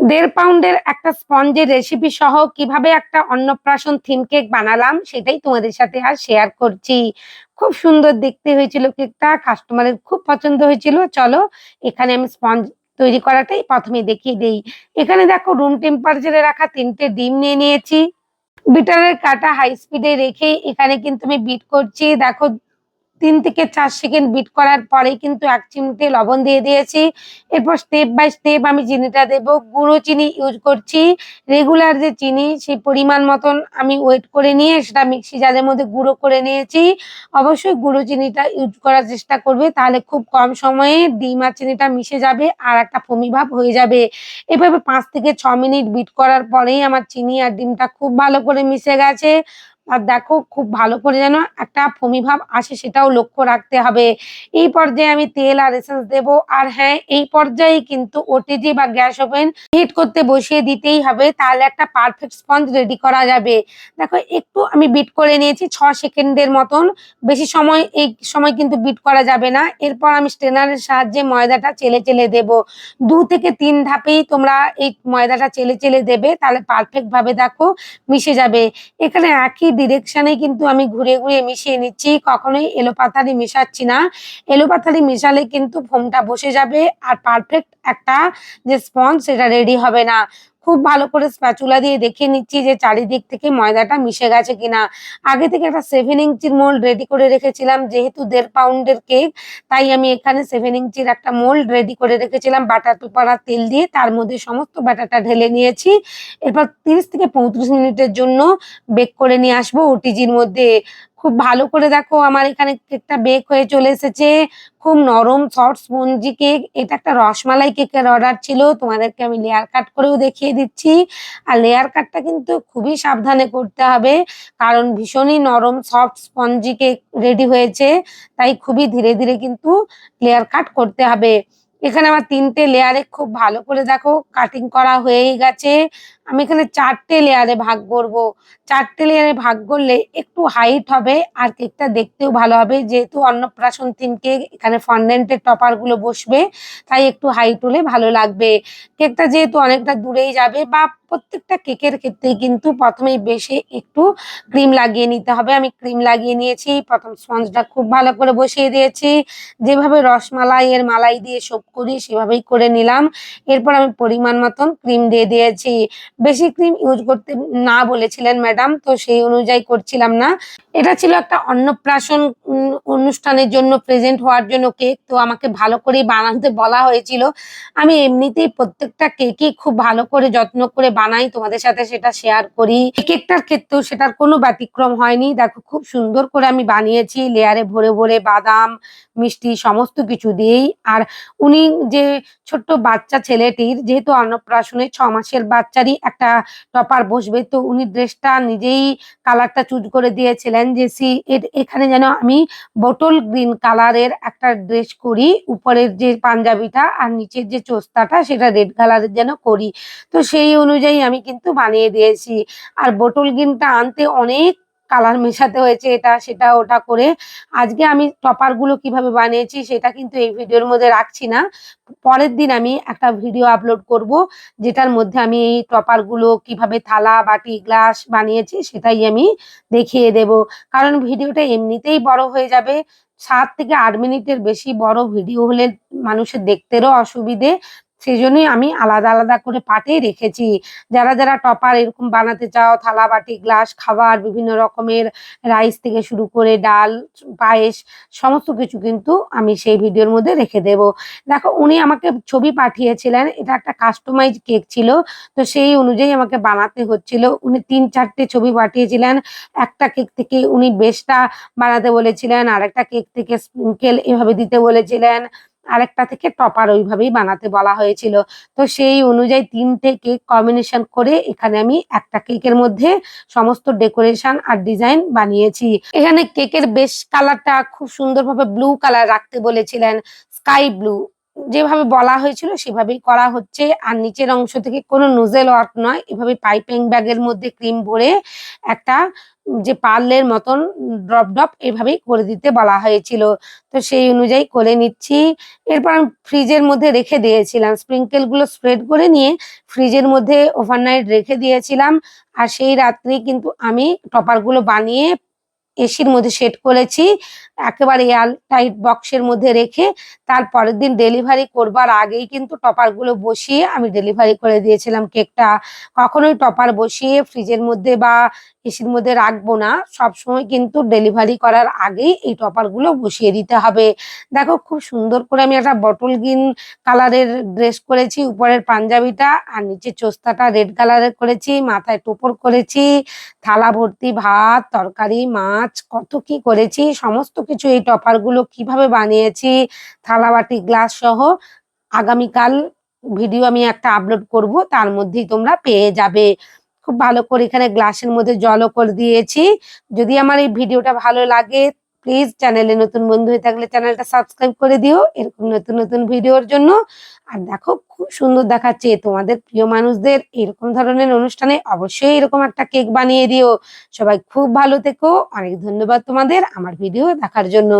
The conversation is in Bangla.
দেড় পাউন্ডের একটা স্পঞ্জের রেসিপি সহ কীভাবে একটা অন্নপ্রাশন থিম কেক বানালাম সেটাই তোমাদের সাথে আর শেয়ার করছি। খুব সুন্দর দেখতে হয়েছিল কেকটা কাস্টমারের খুব পছন্দ হয়েছিল। চলো এখানে আমি স্পঞ্জ তৈরি করাটাই প্রথমে দেখিয়ে দেই। এখানে দেখো রুম টেম্পারেচারে রাখা তিনটে ডিম নিয়ে নিয়েছি। বিটারের কাটা হাই স্পিডে রেখে এখানে কিন্তু আমি বিট করছি। দেখো তিন থেকে চার সেকেন্ড বিট করার পরেই কিন্তু এক চিমটে লবণ দিয়ে দিয়েছি। এরপর স্টেপ বাই স্টেপ আমি চিনিটা দেব। গুঁড়ো চিনি ইউজ করছি। রেগুলার যে চিনি, সেই পরিমাণ মতন আমি ওয়েট করে নিয়ে সেটা মিক্সি জারের মধ্যে গুঁড়ো করে নিয়েছি। অবশ্যই গুঁড়ো চিনিটা ইউজ করার চেষ্টা করবে, তাহলে খুব কম সময়ে ডিম আর চিনিটা মিশে যাবে আর একটা ফমি ভাব হয়ে যাবে। এভাবে পাঁচ থেকে ছ মিনিট বিট করার পরেই আমার চিনি আর ডিমটা খুব ভালো করে মিশে গেছে। আর দেখো খুব ভালো করে যেন একটা ফমি ভাব আসে সেটাও লক্ষ্য রাখতে হবে। এই পর্যায়ে আমি তেল আর এসেন্স দেব। আর হ্যাঁ এই পর্যায়ে কিন্তু ওটিজি বা গ্যাস ওভেন হিট করতে বসিয়ে দিতেই হবে। তাহলে একটা পারফেক্ট স্পঞ্জ রেডি করা যাবে। দেখো, একটু আমি বিট করে নিয়েছি ছ সেকেন্ডের মতন। বেশি সময়, এই সময় কিন্তু বিট করা যাবে না। এরপর আমি স্ট্রেনারের সাহায্যে ময়দাটা চেলে চেলে দেব। দু থেকে তিন ধাপেই তোমরা এই ময়দাটা চেলে চেলে দেবে। তাহলে পারফেক্ট ভাবে দেখো মিশে যাবে। এখানে একই ডিরেকশনে কিন্তু আমি ঘুরে ঘুরে মিশিয়ে নিচ্ছি। কখনোই এলোপাতারি মিশাচ্ছি না। এলোপাতারি মিশালে কিন্তু ফোমটা বসে যাবে আর পারফেক্ট একটা যে স্পঞ্জ সেটা রেডি হবে না। খুব ভালো করে স্প্যাচুলা দিয়ে দেখে নিচ্ছি যে চারিদিক থেকে ময়দাটা মিশে গেছে কিনা। আগে থেকে একটা সেভেন ইঞ্চির মোল্ড রেডি করে রেখেছিলাম, যেহেতু দেড় পাউন্ডের কেক তাই আমি এখানে সেভেন ইঞ্চির একটা মোল্ড রেডি করে রেখেছিলাম বাটার পেপার তেল দিয়ে, তার মধ্যে সমস্ত ব্যাটারটা ঢেলে নিয়েছি। এরপর তিরিশ থেকে পঁয়ত্রিশ মিনিটের জন্য বেক করে নিয়ে আসব ওটিজির মধ্যে খুব ভালো করে দেখো আমার এখানে কেকটা বেক হয়ে চলে এসেছে। খুব নরম সফট স্পঞ্জি কেক এটা একটা রসমালাই কেকের অর্ডার ছিল। তোমাদেরকে আমি লেয়ার কাট করেও দেখিয়ে দিচ্ছি। আর লেয়ার কাটটা কিন্তু খুবই সাবধানে করতে হবে। কারণ ভীষণই নরম সফট স্পঞ্জি কেক রেডি হয়েছে। তাই খুবই ধীরে ধীরে কিন্তু লেয়ার কাট করতে হবে। এখানে আমার তিনটে লেয়ারে খুব ভালো করে দেখো কাটিং করা হয়েই গেছে। আমি এখানে চারটে লেয়ারে ভাগ করব। চারটে লেয়ারে ভাগ করলে একটু হাইট হবে আর কেকটা দেখতেও ভালো হবে। যেহেতু অন্নপ্রাশন থিম কেক এখানে ফন্ডেন্টের টপারগুলো বসবে, তাই একটু হাইট হলে ভালো লাগবে। কেকটা যেহেতু অনেকটা দূরেই যাবে বা প্রত্যেকটা কেকের ক্ষেত্রেই কিন্তু প্রথমেই বেশি একটু ক্রিম লাগিয়ে নিতে হবে। আমি ক্রিম লাগিয়ে নিয়েছি, প্রথম স্পঞ্জটা খুব ভালো করে বসিয়ে দিয়েছি। যেভাবে রসমালাই এর মালাই দিয়ে সব করি, সেভাবেই করে নিলাম। এরপর আমি পরিমাণ মতন ক্রিম দিয়ে দিয়েছি। বেশি ক্রিম ইউজ করতে না বলেছিলেন ম্যাডাম, তো সেই অনুযায়ী করছিলাম না। এটা ছিল একটা অন্নপ্রাশন অনুষ্ঠানের জন্য প্রেজেন্ট হওয়ার জন্য কেক, তো আমাকে ভালো করে বানাতে বলা হয়েছিল। আমি এমনিতেই প্রত্যেকটা কেকই খুব ভালো করে যত্ন করে বানাই, তোমাদের সাথে সেটা শেয়ার করি। কেকটার ক্ষেত্রেও সেটার কোনো ব্যতিক্রম হয়নি। দেখো, খুব সুন্দর করে আমি বানিয়েছি লেয়ারে ভরে ভরে বাদাম, মিষ্টি, সমস্ত কিছু দিয়েই। আর উনি যে ছোট্ট বাচ্চা ছেলেটির, যেহেতু অন্নপ্রাশনে ছ মাসের বাচ্চারই একটা টপার বসবে, তো উনি ড্রেসটা নিজেই কালারটা চুজ করে দিয়েছিলেন যে, সি এ- এখানে যেন আমি বটল গ্রিন কালারের একটা ড্রেস করি, উপরের যে পাঞ্জাবিটা আর নিচের যে চোস্তাটা, সেটা রেড কালারের যেন করি। তো সেই অনুযায়ী আমি কিন্তু বানিয়ে দিয়েছি। আর বটল গ্রিনটা আনতে অনেক কালার মেশাতে হয়েছে এটা, সেটা, ওটা করে। আজকে আমি টপারগুলো কীভাবে বানিয়েছি সেটা কিন্তু এই ভিডিওর মধ্যে রাখছি না। পরের দিন আমি একটা ভিডিও আপলোড করব, যেটার মধ্যে আমি এই টপারগুলো কীভাবে থালা, বাটি, গ্লাস বানিয়েছি সেটাই আমি দেখিয়ে দেব। কারণ ভিডিওটা এমনিতেই বড় হয়ে যাবে। সাত থেকে আট মিনিটের বেশি বড় ভিডিও হলে মানুষের দেখতেরও অসুবিধে। সেই জন্যই আমি আলাদা আলাদা করে পাটে রেখেছি। যারা যারা টপার এরকম বানাতে চাও, থালা, বাটি, গ্লাস, খাবার, বিভিন্ন রকমের রাইস থেকে শুরু করে ডাল, পায়েস, সমস্ত কিছু কিন্তু আমি সেই ভিডিওর মধ্যে রেখে দেব। দেখো, উনি আমাকে ছবি পাঠিয়েছিলেন। এটা একটা কাস্টমাইজ কেক ছিল। তো সেই অনুযায়ী আমাকে বানাতে হচ্ছিল। উনি তিন চারটে ছবি পাঠিয়েছিলেন। একটা কেক থেকে উনি বেশটা বানাতে বলেছিলেন। আর একটা কেক থেকে স্প্রিঙ্কেল এভাবে দিতে বলেছিলেন। আরেকটা থেকে টপার ওইভাবেই বানাতে বলা হয়েছিল। তো সেই অনুযায়ী তিনটে কেক কম্বিনেশন করে এখানে আমি একটা কেকের মধ্যে সমস্ত ডেকোরেশন আর ডিজাইন বানিয়েছি। এখানে কেকের বেশ কালারটা খুব সুন্দরভাবে ব্লু কালার রাখতে বলেছিলেন স্কাই ব্লু যেভাবে বলা হয়েছিল সেভাবেই করা হচ্ছে। আর নিচের অংশ থেকে কোনো নোজেল ওয়ার্ক নয়। এভাবে পাইপিং ব্যাগের মধ্যে ক্রিম ভরে একটা যে পার্লের মতন ড্রপ ড্রপ এভাবেই করে দিতে বলা হয়েছিল। তো সেই অনুযায়ী করে নিচ্ছি। এরপর আমি ফ্রিজের মধ্যে রেখে দিয়েছিলাম। স্প্রিঙ্কেলগুলো স্প্রেড করে নিয়ে ফ্রিজের মধ্যে ওভারনাইট রেখে দিয়েছিলাম। আর সেই রাত্রে কিন্তু আমি টপারগুলো বানিয়ে এসির মধ্যে সেট করেছি। একেবারে এয়ার টাইট বক্সের মধ্যে রেখে তার পরের দিন ডেলিভারি করবার আগেই কিন্তু টপারগুলো বসিয়ে আমি ডেলিভারি করে দিয়েছিলাম কেকটা কখনোই টপার বসিয়ে ফ্রিজের মধ্যে বা এসির মধ্যে রাখব না। সবসময় কিন্তু ডেলিভারি করার আগেই এই টপারগুলো বসিয়ে দিতে হবে। দেখো খুব সুন্দর করে আমি একটা বটল গ্রিন কালারের ড্রেস করেছি, উপরের পাঞ্জাবিটা আর নিচে চোস্তাটা রেড কালারের করেছি, মাথায় টোপর করেছি, থালা, ভর্তি, ভাত, তরকারি, মাছ কত কি করেছি, সমস্ত কিছু এই টপারগুলো কীভাবে বানিয়েছি, থালাবাটি, গ্লাস সহ আগামীকাল ভিডিও আমি একটা আপলোড করব, তার মধ্যেই তোমরা পেয়ে যাবে। খুব ভালো করে এখানে গ্লাসের মধ্যে জলও করে দিয়েছি। যদি আমার এই ভিডিওটা ভালো লাগে প্লিজ চ্যানেলে নতুন বন্ধু হয়ে থাকলে চ্যানেলটা সাবস্ক্রাইব করে দিও, এরকম নতুন নতুন ভিডিওর জন্য। আর দেখো, খুব সুন্দর দেখাচ্ছে তোমাদের প্রিয় মানুষদের, এরকম ধরনের অনুষ্ঠানে অবশ্যই এরকম একটা কেক বানিয়ে দিও। সবাই খুব ভালো থেকো, অনেক ধন্যবাদ তোমাদের আমার ভিডিও দেখার জন্য।